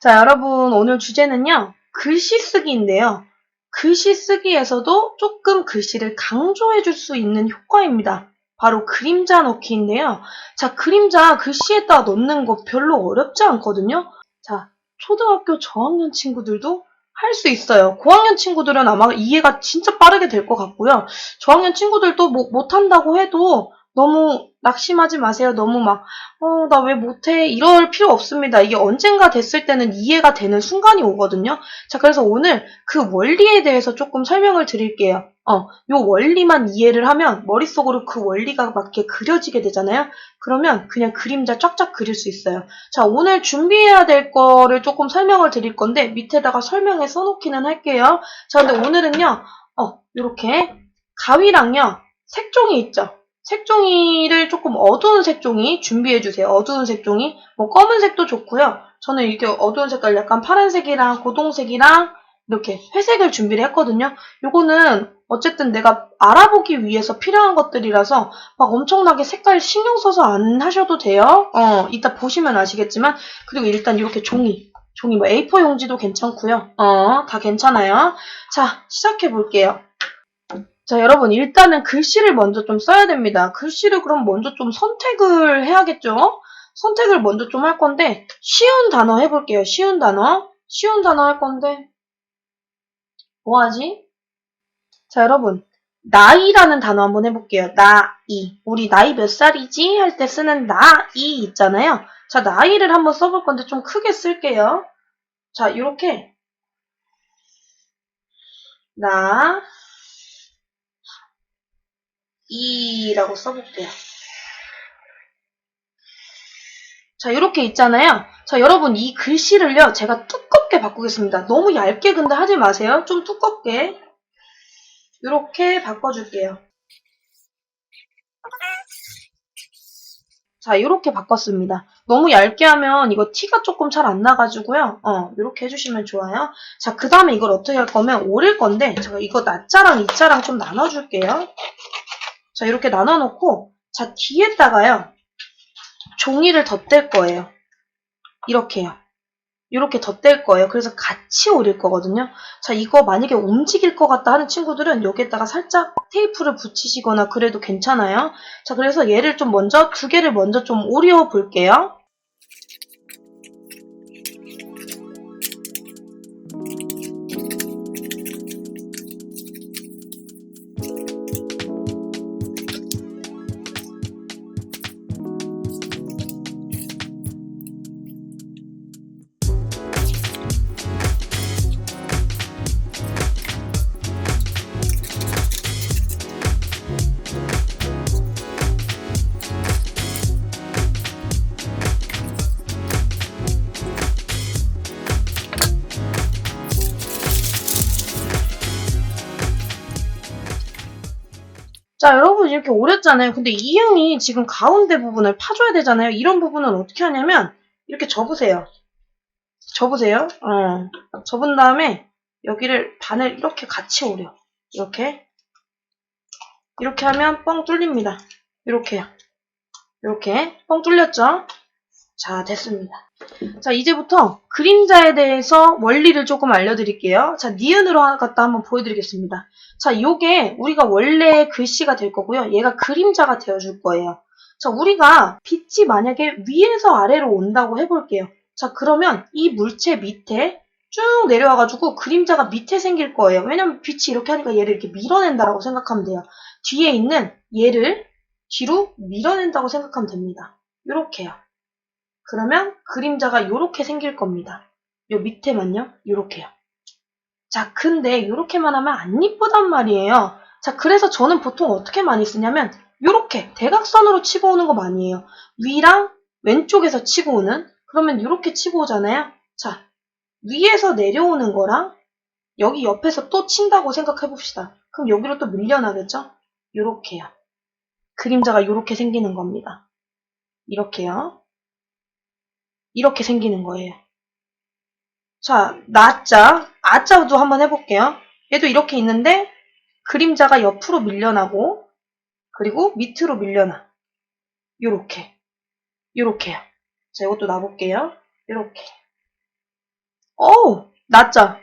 자, 여러분, 오늘 주제는요, 글씨 쓰기인데요. 글씨 쓰기에서도 조금 글씨를 강조해 줄 수 있는 효과입니다. 바로 그림자 넣기인데요. 자, 그림자 글씨에다 넣는 거 별로 어렵지 않거든요. 자, 초등학교 저학년 친구들도 할 수 있어요. 고학년 친구들은 아마 이해가 진짜 빠르게 될 것 같고요. 저학년 친구들도 뭐 못한다고 해도 너무 낙심하지 마세요. 너무 막, 어, 나 왜 못해? 이럴 필요 없습니다. 이게 언젠가 됐을 때는 이해가 되는 순간이 오거든요. 자, 그래서 오늘 그 원리에 대해서 조금 설명을 드릴게요. 어, 요 원리만 이해를 하면 머릿속으로 그 원리가 맞게 그려지게 되잖아요. 그러면 그냥 그림자 쫙쫙 그릴 수 있어요. 자, 오늘 준비해야 될 거를 조금 설명을 드릴 건데 밑에다가 설명에 써놓기는 할게요. 자, 근데 오늘은요, 어, 요렇게 가위랑요, 색종이 있죠? 색종이를 조금 어두운 색종이 준비해 주세요. 어두운 색종이. 뭐 검은색도 좋고요. 저는 이렇게 어두운 색깔 약간 파란색이랑 고동색이랑 이렇게 회색을 준비를 했거든요. 요거는 어쨌든 내가 알아보기 위해서 필요한 것들이라서 막 엄청나게 색깔 신경 써서 안 하셔도 돼요. 어, 이따 보시면 아시겠지만 그리고 일단 이렇게 종이 종이 뭐 A4 용지도 괜찮고요. 어, 다 괜찮아요. 자, 시작해 볼게요. 자, 여러분, 일단은 글씨를 먼저 좀 써야 됩니다. 글씨를 그럼 먼저 좀 선택을 해야겠죠? 선택을 먼저 좀 할 건데, 쉬운 단어 해볼게요. 쉬운 단어. 쉬운 단어 할 건데, 뭐 하지? 자, 여러분, 나이라는 단어 한번 해볼게요. 나이. 우리 나이 몇 살이지? 할 때 쓰는 나이 있잖아요. 자, 나이를 한번 써볼 건데 좀 크게 쓸게요. 자, 이렇게. 나, 이라고 써볼게요. 자, 이렇게 있잖아요. 자, 여러분, 이 글씨를요, 제가 두껍게 바꾸겠습니다. 너무 얇게 근데 하지 마세요. 좀 두껍게. 이렇게 바꿔줄게요. 자, 이렇게 바꿨습니다. 너무 얇게 하면 이거 티가 조금 잘 안 나가지고요. 어, 이렇게 해주시면 좋아요. 자, 그 다음에 이걸 어떻게 할 거면 오릴 건데, 제가 이거 낮자랑 이자랑 좀 나눠줄게요. 자, 이렇게 나눠놓고, 자, 뒤에다가요, 종이를 덧댈 거예요. 이렇게요. 이렇게 덧댈 거예요. 그래서 같이 오릴 거거든요. 자, 이거 만약에 움직일 것 같다 하는 친구들은 여기에다가 살짝 테이프를 붙이시거나 그래도 괜찮아요. 자, 그래서 얘를 좀 먼저, 두 개를 먼저 좀 오려 볼게요. 이렇게 오렸잖아요. 근데 이응이 지금 가운데 부분을 파줘야 되잖아요. 이런 부분은 어떻게 하냐면 이렇게 접으세요. 접으세요. 어. 접은 다음에 여기를 반을 이렇게 같이 오려. 이렇게. 이렇게 하면 뻥 뚫립니다. 이렇게요. 이렇게 뻥 뚫렸죠? 자, 됐습니다. 자, 이제부터 그림자에 대해서 원리를 조금 알려드릴게요. 자, 니은으로 갖다 한번 보여드리겠습니다. 자, 요게 우리가 원래 글씨가 될 거고요. 얘가 그림자가 되어줄 거예요. 자, 우리가 빛이 만약에 위에서 아래로 온다고 해볼게요. 자, 그러면 이 물체 밑에 쭉 내려와가지고 그림자가 밑에 생길 거예요. 왜냐면 빛이 이렇게 하니까 얘를 이렇게 밀어낸다라고 생각하면 돼요. 뒤에 있는 얘를 뒤로 밀어낸다고 생각하면 됩니다. 요렇게요. 그러면 그림자가 요렇게 생길 겁니다. 요 밑에만요. 요렇게요. 자, 근데 요렇게만 하면 안 이쁘단 말이에요. 자, 그래서 저는 보통 어떻게 많이 쓰냐면 요렇게 대각선으로 치고 오는 거 많이 해요. 위랑 왼쪽에서 치고 오는 그러면 요렇게 치고 오잖아요. 자, 위에서 내려오는 거랑 여기 옆에서 또 친다고 생각해 봅시다. 그럼 여기로 또 밀려나겠죠? 요렇게요. 그림자가 요렇게 생기는 겁니다. 이렇게요. 이렇게 생기는 거예요. 자, 나자, 아자도 한번 해볼게요. 얘도 이렇게 있는데 그림자가 옆으로 밀려나고 그리고 밑으로 밀려나. 요렇게. 요렇게요. 자, 이것도 놔볼게요. 요렇게. 어우, 낫자.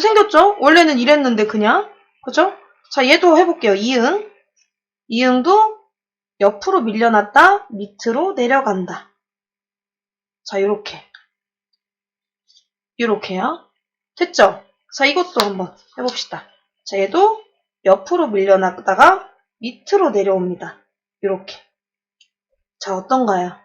생겼죠? 원래는 이랬는데, 그냥. 그죠? 자, 얘도 해볼게요. 이응. 이응도 옆으로 밀려났다, 밑으로 내려간다. 자, 요렇게. 요렇게요. 됐죠? 자, 이것도 한번 해봅시다. 자, 얘도 옆으로 밀려났다가 밑으로 내려옵니다. 요렇게. 자, 어떤가요?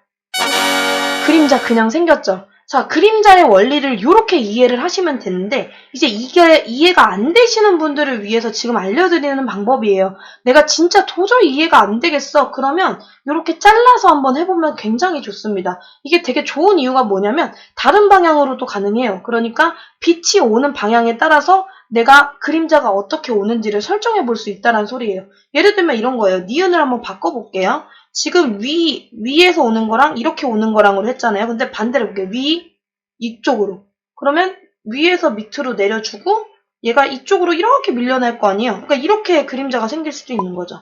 그림자 그냥 생겼죠? 자, 그림자의 원리를 이렇게 이해를 하시면 되는데, 이제 이게 이해가 안 되시는 분들을 위해서 지금 알려드리는 방법이에요. 내가 진짜 도저히 이해가 안 되겠어. 그러면 이렇게 잘라서 한번 해보면 굉장히 좋습니다. 이게 되게 좋은 이유가 뭐냐면, 다른 방향으로도 가능해요. 그러니까 빛이 오는 방향에 따라서 내가 그림자가 어떻게 오는지를 설정해 볼 수 있다는 소리예요. 예를 들면 이런 거예요. 니은을 한번 바꿔볼게요. 지금 위, 위에서 오는 거랑 이렇게 오는 거랑으로 했잖아요. 근데 반대로 볼게요. 위, 이쪽으로. 그러면 위에서 밑으로 내려주고 얘가 이쪽으로 이렇게 밀려날 거 아니에요. 그러니까 이렇게 그림자가 생길 수도 있는 거죠.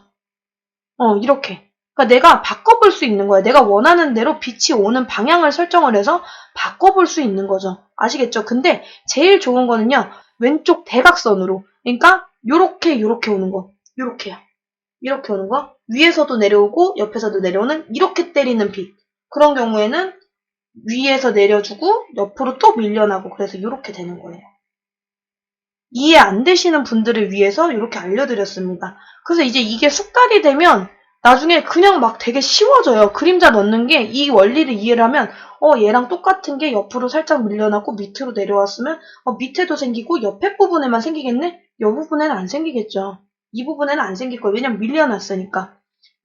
어, 이렇게. 그러니까 내가 바꿔볼 수 있는 거예요. 내가 원하는 대로 빛이 오는 방향을 설정을 해서 바꿔볼 수 있는 거죠. 아시겠죠? 근데 제일 좋은 거는요. 왼쪽 대각선으로. 그러니까 요렇게 요렇게 오는 거. 요렇게요. 이렇게 오는 거. 위에서도 내려오고 옆에서도 내려오는 이렇게 때리는 빛. 그런 경우에는 위에서 내려주고 옆으로 또 밀려나고 그래서 이렇게 되는 거예요. 이해 안 되시는 분들을 위해서 이렇게 알려드렸습니다. 그래서 이제 이게 숙달이 되면 나중에 그냥 막 되게 쉬워져요. 그림자 넣는 게 이 원리를 이해를 하면 어 얘랑 똑같은 게 옆으로 살짝 밀려나고 밑으로 내려왔으면 어 밑에도 생기고 옆에 부분에만 생기겠네? 이 부분에는 안 생기겠죠. 이 부분에는 안 생길 거예요. 왜냐면 밀려났으니까.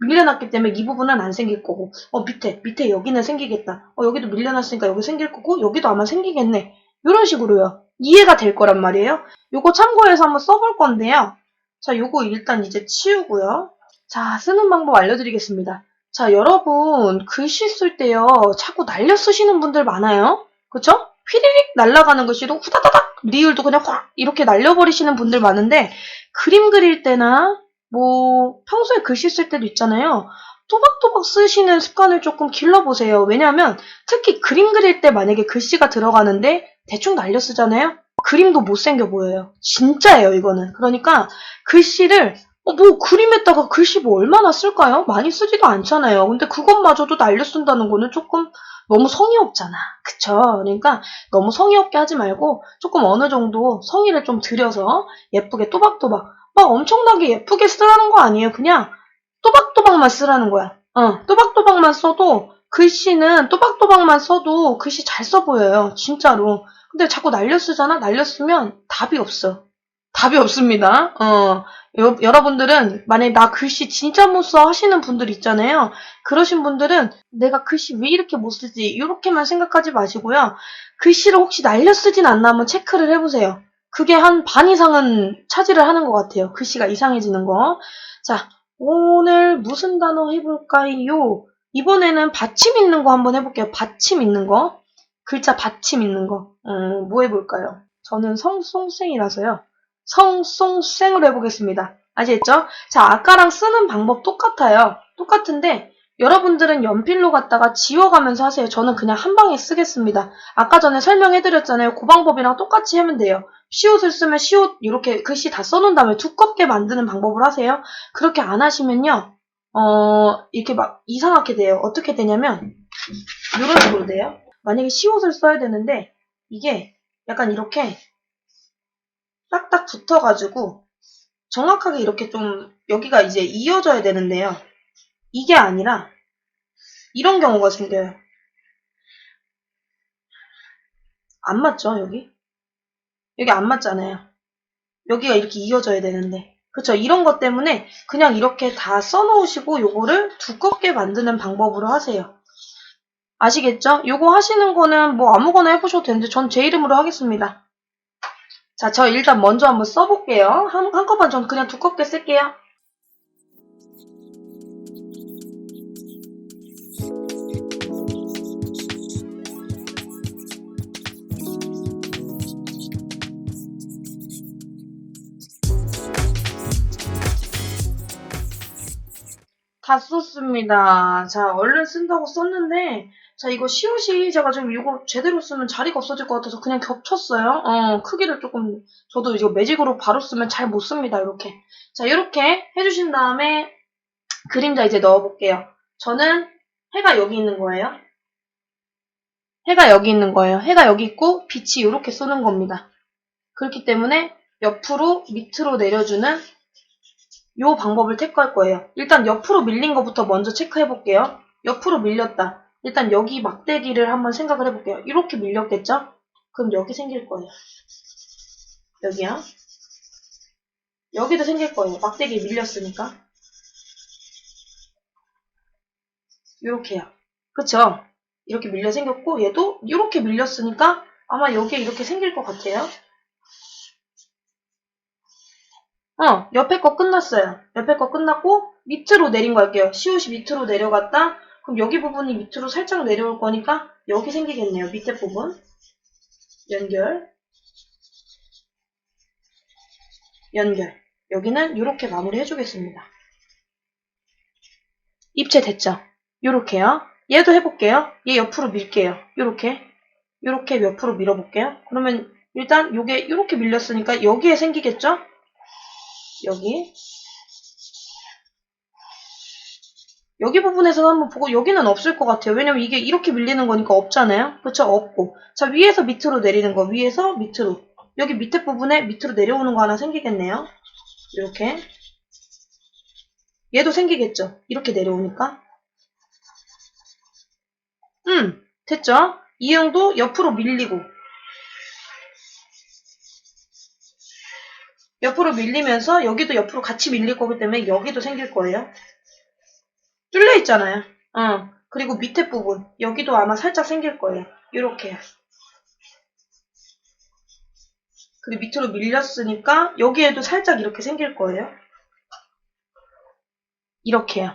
밀려났기 때문에 이 부분은 안 생길 거고 어 밑에 밑에 여기는 생기겠다. 어 여기도 밀려났으니까 여기 생길 거고 여기도 아마 생기겠네. 이런 식으로요. 이해가 될 거란 말이에요. 요거 참고해서 한번 써볼 건데요. 자 요거 일단 이제 치우고요. 자 쓰는 방법 알려드리겠습니다. 자 여러분 글씨 쓸 때요 자꾸 날려 쓰시는 분들 많아요. 그쵸? 휘리릭 날아가는 글씨도 후다다닥 리을도 그냥 확 이렇게 날려버리시는 분들 많은데 그림 그릴 때나 뭐 평소에 글씨 쓸 때도 있잖아요. 또박또박 쓰시는 습관을 조금 길러보세요. 왜냐하면 특히 그림 그릴 때 만약에 글씨가 들어가는데 대충 날려 쓰잖아요. 그림도 못생겨 보여요. 진짜예요, 이거는. 그러니까 글씨를 어, 뭐 그림에다가 글씨 뭐 얼마나 쓸까요? 많이 쓰지도 않잖아요. 근데 그것마저도 날려 쓴다는 거는 조금 너무 성의 없잖아. 그쵸? 그러니까 너무 성의 없게 하지 말고 조금 어느 정도 성의를 좀 들여서 예쁘게 또박또박 막 엄청나게 예쁘게 쓰라는 거 아니에요. 그냥 또박또박만 쓰라는 거야. 어, 또박또박만 써도 글씨는 또박또박만 써도 글씨 잘 써 보여요. 진짜로. 근데 자꾸 날려 쓰잖아? 날려 쓰면 답이 없어. 답이 없습니다. 어, 여, 여러분들은 만약에 나 글씨 진짜 못 써 하시는 분들 있잖아요. 그러신 분들은 내가 글씨 왜 이렇게 못 쓰지? 이렇게만 생각하지 마시고요. 글씨를 혹시 날려 쓰진 않나 한번 체크를 해보세요. 그게 한 반 이상은 차지를 하는 것 같아요. 글씨가 이상해지는 거. 자, 오늘 무슨 단어 해볼까요? 이번에는 받침 있는 거 한번 해볼게요. 받침 있는 거. 글자 받침 있는 거. 음, 뭐 해볼까요? 저는 성송생이라서요. 성송생으로 해보겠습니다. 아시겠죠? 자, 아까랑 쓰는 방법 똑같아요. 똑같은데 여러분들은 연필로 갖다가 지워가면서 하세요. 저는 그냥 한 방에 쓰겠습니다. 아까 전에 설명해드렸잖아요. 그 방법이랑 똑같이 하면 돼요. 시옷을 쓰면 시옷 이렇게 글씨 다 써놓은 다음에 두껍게 만드는 방법을 하세요. 그렇게 안 하시면요. 어, 이렇게 막 이상하게 돼요. 어떻게 되냐면 이런 식으로 돼요. 만약에 시옷을 써야 되는데 이게 약간 이렇게 딱딱 붙어가지고 정확하게 이렇게 좀 여기가 이제 이어져야 되는데요. 이게 아니라 이런 경우가 생겨요. 안 맞죠, 여기? 여기 안 맞잖아요. 여기가 이렇게 이어져야 되는데. 그쵸? 이런 것 때문에 그냥 이렇게 다 써놓으시고 요거를 두껍게 만드는 방법으로 하세요. 아시겠죠? 요거 하시는 거는 뭐 아무거나 해보셔도 되는데 전 제 이름으로 하겠습니다. 자, 저 일단 먼저 한번 써볼게요. 한, 한꺼번에 전 그냥 두껍게 쓸게요. 다 썼습니다. 자, 얼른 쓴다고 썼는데, 자, 이거 시옷이 제가 지금 이거 제대로 쓰면 자리가 없어질 것 같아서 그냥 겹쳤어요. 어, 크기를 조금, 저도 이거 매직으로 바로 쓰면 잘 못 씁니다, 이렇게. 자, 이렇게 해주신 다음에 그림자 이제 넣어볼게요. 저는 해가 여기 있는 거예요. 해가 여기 있는 거예요. 해가 여기 있고 빛이 이렇게 쏘는 겁니다. 그렇기 때문에 옆으로 밑으로 내려주는 요 방법을 택할 거예요. 일단 옆으로 밀린 것부터 먼저 체크해 볼게요. 옆으로 밀렸다. 일단 여기 막대기를 한번 생각을 해볼게요. 이렇게 밀렸겠죠? 그럼 여기 생길 거예요. 여기요. 여기도 생길 거예요. 막대기 밀렸으니까. 이렇게요. 그쵸? 이렇게 밀려 생겼고 얘도 이렇게 밀렸으니까 아마 여기에 이렇게 생길 것 같아요. 어, 옆에 거 끝났어요. 옆에 거 끝났고 밑으로 내린 거 할게요. 시옷이 밑으로 내려갔다. 그럼 여기 부분이 밑으로 살짝 내려올 거니까 여기 생기겠네요. 밑에 부분. 연결. 연결. 여기는 이렇게 마무리 해주겠습니다. 입체 됐죠? 요렇게요. 얘도 해볼게요. 얘 옆으로 밀게요. 요렇게 옆으로 밀어볼게요. 그러면 일단 요게 요렇게 밀렸으니까 여기에 생기겠죠? 여기. 여기 부분에서 한번 보고 여기는 없을 것 같아요. 왜냐면 이게 이렇게 밀리는 거니까 없잖아요. 그쵸? 없고. 자, 위에서 밑으로 내리는 거. 위에서 밑으로. 여기 밑에 부분에 밑으로 내려오는 거 하나 생기겠네요. 이렇게. 얘도 생기겠죠? 이렇게 내려오니까. 음, 됐죠? 이응도 옆으로 밀리고. 옆으로 밀리면서 여기도 옆으로 같이 밀릴 거기 때문에 여기도 생길 거예요. 뚫려 있잖아요. 어. 그리고 밑에 부분 여기도 아마 살짝 생길 거예요. 이렇게요. 그리고 밑으로 밀렸으니까 여기에도 살짝 이렇게 생길 거예요. 이렇게요.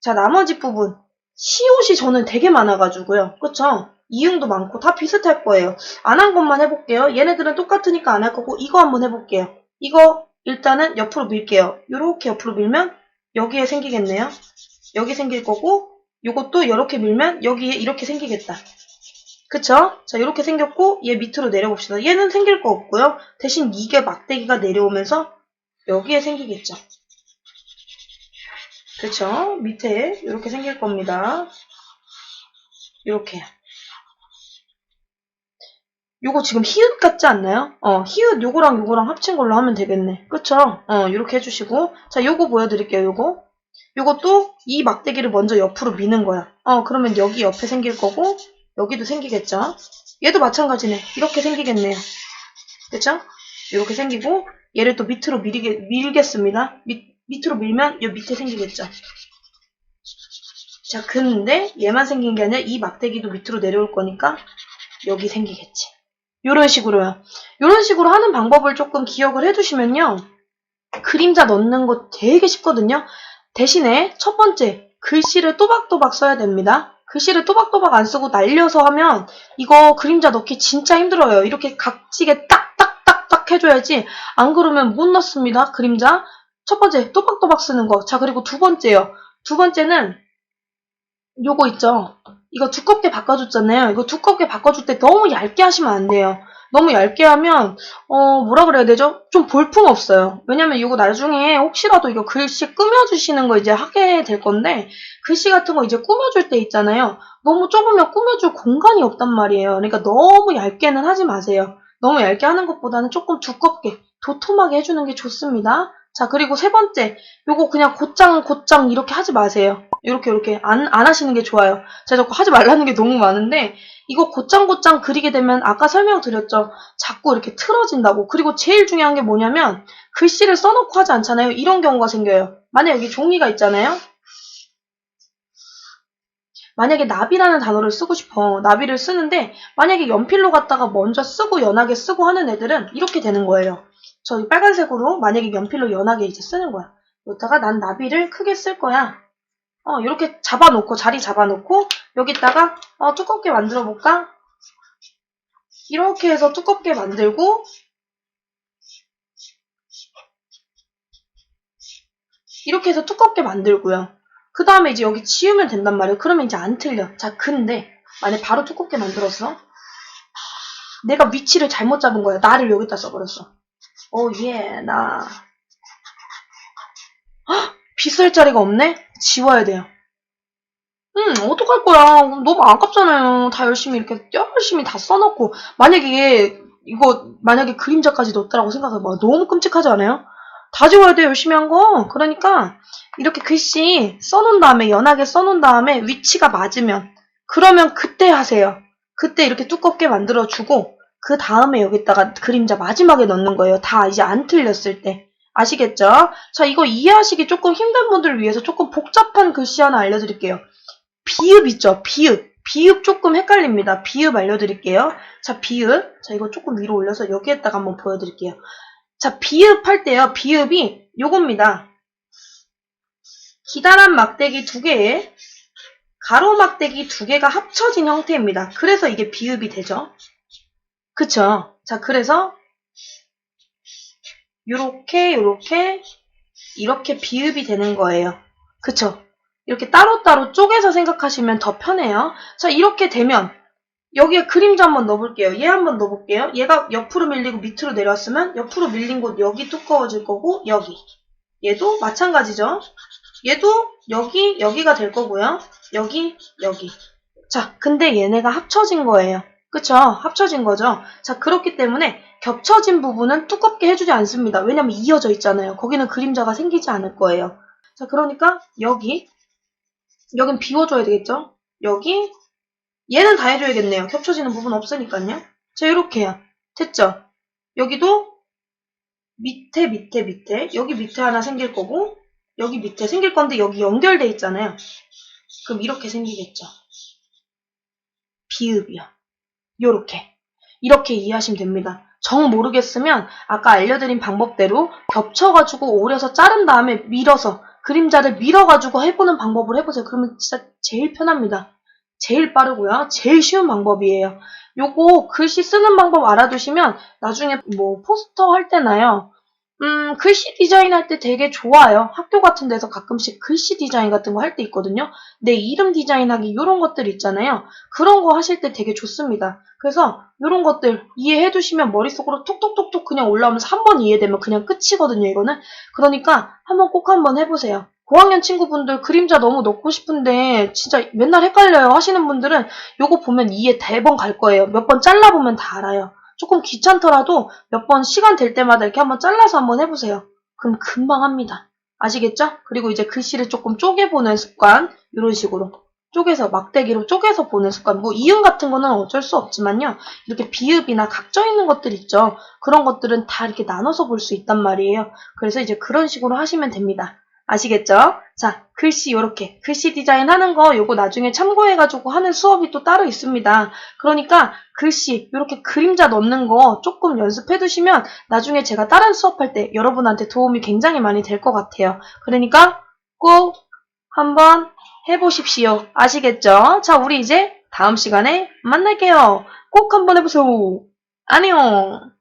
자, 나머지 부분. 시옷이 저는 되게 많아가지고요. 그쵸? 이응도 많고 다 비슷할 거예요. 안 한 것만 해볼게요. 얘네들은 똑같으니까 안 할 거고 이거 한번 해볼게요. 이거 일단은 옆으로 밀게요. 이렇게 옆으로 밀면 여기에 생기겠네요. 여기 생길 거고 요것도 이렇게 밀면 여기에 이렇게 생기겠다. 그쵸? 자 이렇게 생겼고 얘 밑으로 내려봅시다. 얘는 생길 거 없고요. 대신 이게 막대기가 내려오면서 여기에 생기겠죠. 그쵸? 밑에 이렇게 생길 겁니다. 이렇게요. 요거 지금 히읗 같지 않나요? 어, 히읗 요거랑 요거랑 합친 걸로 하면 되겠네. 그쵸? 어, 요렇게 해주시고. 자, 요거 보여드릴게요, 요거. 요것도 이 막대기를 먼저 옆으로 미는 거야. 어, 그러면 여기 옆에 생길 거고, 여기도 생기겠죠? 얘도 마찬가지네. 이렇게 생기겠네요. 그쵸? 이렇게 생기고, 얘를 또 밑으로 밀게, 밀겠습니다. 밑, 밑으로 밀면 요 밑에 생기겠죠? 자, 근데 얘만 생긴 게 아니라 이 막대기도 밑으로 내려올 거니까 여기 생기겠지. 요런 식으로요. 요런 식으로 하는 방법을 조금 기억을 해두시면요. 그림자 넣는 거 되게 쉽거든요. 대신에 첫 번째, 글씨를 또박또박 써야 됩니다. 글씨를 또박또박 안 쓰고 날려서 하면 이거 그림자 넣기 진짜 힘들어요. 이렇게 각지게 딱딱딱딱 해줘야지 안 그러면 못 넣습니다. 그림자. 첫 번째, 또박또박 쓰는 거. 자, 그리고 두 번째요. 두 번째는 요거 있죠. 이거 두껍게 바꿔줬잖아요. 이거 두껍게 바꿔줄 때 너무 얇게 하시면 안 돼요. 너무 얇게 하면 어 뭐라 그래야 되죠? 좀 볼품 없어요. 왜냐면 이거 나중에 혹시라도 이거 글씨 꾸며주시는 거 이제 하게 될 건데 글씨 같은 거 이제 꾸며줄 때 있잖아요. 너무 좁으면 꾸며줄 공간이 없단 말이에요. 그러니까 너무 얇게는 하지 마세요. 너무 얇게 하는 것보다는 조금 두껍게 도톰하게 해주는 게 좋습니다. 자 그리고 세 번째 요거 그냥 곧장 곧장 이렇게 하지 마세요. 이렇게 이렇게 안, 안 하시는 게 좋아요. 제가 자꾸 하지 말라는 게 너무 많은데 이거 곧장곧장 그리게 되면 아까 설명드렸죠. 자꾸 이렇게 틀어진다고. 그리고 제일 중요한 게 뭐냐면 글씨를 써놓고 하지 않잖아요. 이런 경우가 생겨요. 만약 여기 종이가 있잖아요. 만약에 나비라는 단어를 쓰고 싶어. 나비를 쓰는데 만약에 연필로 갖다가 먼저 쓰고 연하게 쓰고 하는 애들은 이렇게 되는 거예요. 저기 빨간색으로 만약에 연필로 연하게 이제 쓰는 거야. 여기다가 난 나비를 크게 쓸 거야. 어, 이렇게 잡아놓고, 자리 잡아놓고, 여기다가, 어, 두껍게 만들어 볼까? 이렇게 해서 두껍게 만들고, 이렇게 해서 두껍게 만들고요. 그 다음에 이제 여기 지우면 된단 말이에요. 그러면 이제 안 틀려. 자, 근데, 만약 바로 두껍게 만들었어? 내가 위치를 잘못 잡은 거야. 나를 여기다 써버렸어. 오, 예, 나. 헉! 빗을 자리가 없네? 지워야 돼요. 음, 어떡할 거야. 너무 아깝잖아요. 다 열심히 이렇게 열심히 다 써놓고. 만약에 이거 만약에 그림자까지 넣었다라고 생각해봐. 너무 끔찍하지 않아요? 다 지워야 돼 열심히 한 거. 그러니까 이렇게 글씨 써놓은 다음에 연하게 써놓은 다음에 위치가 맞으면 그러면 그때 하세요. 그때 이렇게 두껍게 만들어주고 그 다음에 여기다가 그림자 마지막에 넣는 거예요. 다 이제 안 틀렸을 때. 아시겠죠? 자, 이거 이해하시기 조금 힘든 분들을 위해서 조금 복잡한 글씨 하나 알려드릴게요. 비읍 있죠? 비읍. 비읍 조금 헷갈립니다. 비읍 알려드릴게요. 자, 비읍. 자, 이거 조금 위로 올려서 여기에다가 한번 보여드릴게요. 자, 비읍 할 때요. 비읍이 요겁니다. 기다란 막대기 두 개에 가로 막대기 두 개가 합쳐진 형태입니다. 그래서 이게 비읍이 되죠. 그쵸? 자, 그래서 요렇게 요렇게 이렇게 비읍이 되는 거예요. 그쵸? 이렇게 따로따로 쪼개서 생각하시면 더 편해요. 자, 이렇게 되면 여기에 그림자 한번 넣어볼게요. 얘 한번 넣어볼게요. 얘가 옆으로 밀리고 밑으로 내려왔으면 옆으로 밀린 곳 여기 두꺼워질 거고 여기. 얘도 마찬가지죠. 얘도 여기, 여기가 될 거고요. 여기, 여기. 자, 근데 얘네가 합쳐진 거예요. 그쵸? 합쳐진 거죠. 자, 그렇기 때문에 겹쳐진 부분은 두껍게 해주지 않습니다. 왜냐면 이어져 있잖아요. 거기는 그림자가 생기지 않을 거예요. 자, 그러니까 여기, 여긴 비워줘야 되겠죠? 여기, 얘는 다 해줘야겠네요. 겹쳐지는 부분 없으니까요. 자, 이렇게요. 됐죠? 여기도 밑에, 밑에, 밑에. 여기 밑에 하나 생길 거고, 여기 밑에 생길 건데 여기 연결돼 있잖아요. 그럼 이렇게 생기겠죠. 비읍이요. 요렇게. 이렇게 이해하시면 됩니다. 정 모르겠으면 아까 알려드린 방법대로 겹쳐가지고 오려서 자른 다음에 밀어서 그림자를 밀어가지고 해보는 방법을 해보세요. 그러면 진짜 제일 편합니다. 제일 빠르고요. 제일 쉬운 방법이에요. 요거 글씨 쓰는 방법 알아두시면 나중에 뭐 포스터 할 때나요. 음, 글씨 디자인 할 때 되게 좋아요. 학교 같은 데서 가끔씩 글씨 디자인 같은 거 할 때 있거든요. 내 이름 디자인하기 이런 것들 있잖아요. 그런 거 하실 때 되게 좋습니다. 그래서 이런 것들 이해해 두시면 머릿속으로 톡톡톡톡 그냥 올라오면서 한 번 이해되면 그냥 끝이거든요, 이거는. 그러니까 한번 꼭 한번 해보세요. 고학년 친구분들 그림자 너무 넣고 싶은데 진짜 맨날 헷갈려요 하시는 분들은 요거 보면 이해 대번 갈 거예요. 몇 번 잘라보면 다 알아요. 조금 귀찮더라도 몇 번 시간 될 때마다 이렇게 한번 잘라서 한번 해보세요. 그럼 금방 합니다. 아시겠죠? 그리고 이제 글씨를 조금 쪼개 보는 습관 이런 식으로 쪼개서 막대기로 쪼개서 보는 습관 뭐 이음 같은 거는 어쩔 수 없지만요. 이렇게 비읍이나 각져 있는 것들 있죠. 그런 것들은 다 이렇게 나눠서 볼 수 있단 말이에요. 그래서 이제 그런 식으로 하시면 됩니다. 아시겠죠? 자, 글씨 요렇게 글씨 디자인 하는 거 요거 나중에 참고해 가지고 하는 수업이 또 따로 있습니다. 그러니까 글씨 요렇게 그림자 넣는 거 조금 연습해 두시면 나중에 제가 다른 수업할 때 여러분한테 도움이 굉장히 많이 될 것 같아요. 그러니까 꼭 한번 해 보십시오. 아시겠죠? 자, 우리 이제 다음 시간에 만날게요. 꼭 한번 해 보세요. 안녕!